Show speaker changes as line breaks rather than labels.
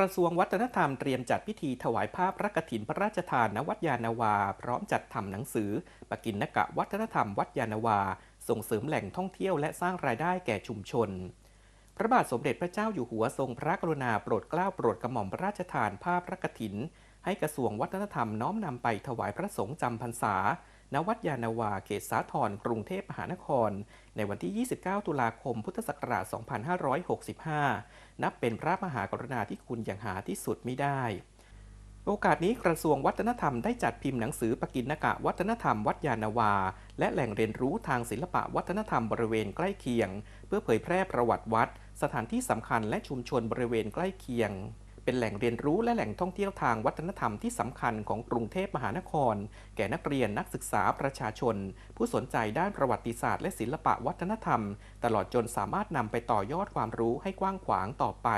ระทรวงวัฒนธรรมเตรียมจัดพิธีถวายภาพพระกฐินพระราชทานณวัดยานาวา พร้อมจัดทำหนังสือ ปกินนกะวัฒนธรรมวัดยานาวา ส่งเสริมแหล่งท่องเที่ยวและสร้างรายได้แก่ชุมชน พระบาทสมเด็จพระเจ้าอยู่หัวทรงพระกรุณาโปรดเกล้าโปรดกระหม่อมพระราชทานภาพพระกฐิน ให้กระทรวงวัฒนธรรมน้อมนำไปถวายพระสงฆ์จำพรรษา ณ วัดยานาวาเขตสาทรกรุงเทพมหานคร ในวันที่ 29 ตุลาคม พุทธศักราช 2565 นับเป็นพระมหากรุณาธิคุณอย่างหาที่สุดไม่ได้ โอกาสนี้กระทรวงวัฒนธรรมได้จัดพิมพ์หนังสือปกิณกะวัฒนธรรมวัดยานาวา และแหล่งเรียนรู้ทางศิลปะวัฒนธรรมบริเวณใกล้เคียง เพื่อเผยแพร่ประวัติวัด สถานที่สำคัญและชุมชนบริเวณใกล้เคียง เป็นแหล่งเรียนรู้และแหล่งท่องเที่ยวทางวัฒนธรรมที่สำคัญของกรุงเทพมหานคร แก่นักเรียนนักศึกษาประชาชน ผู้สนใจด้านประวัติศาสตร์และศิลปะวัฒนธรรม ตลอดจนสามารถนำไปต่อยอดความรู้ให้กว้างขวางต่อไป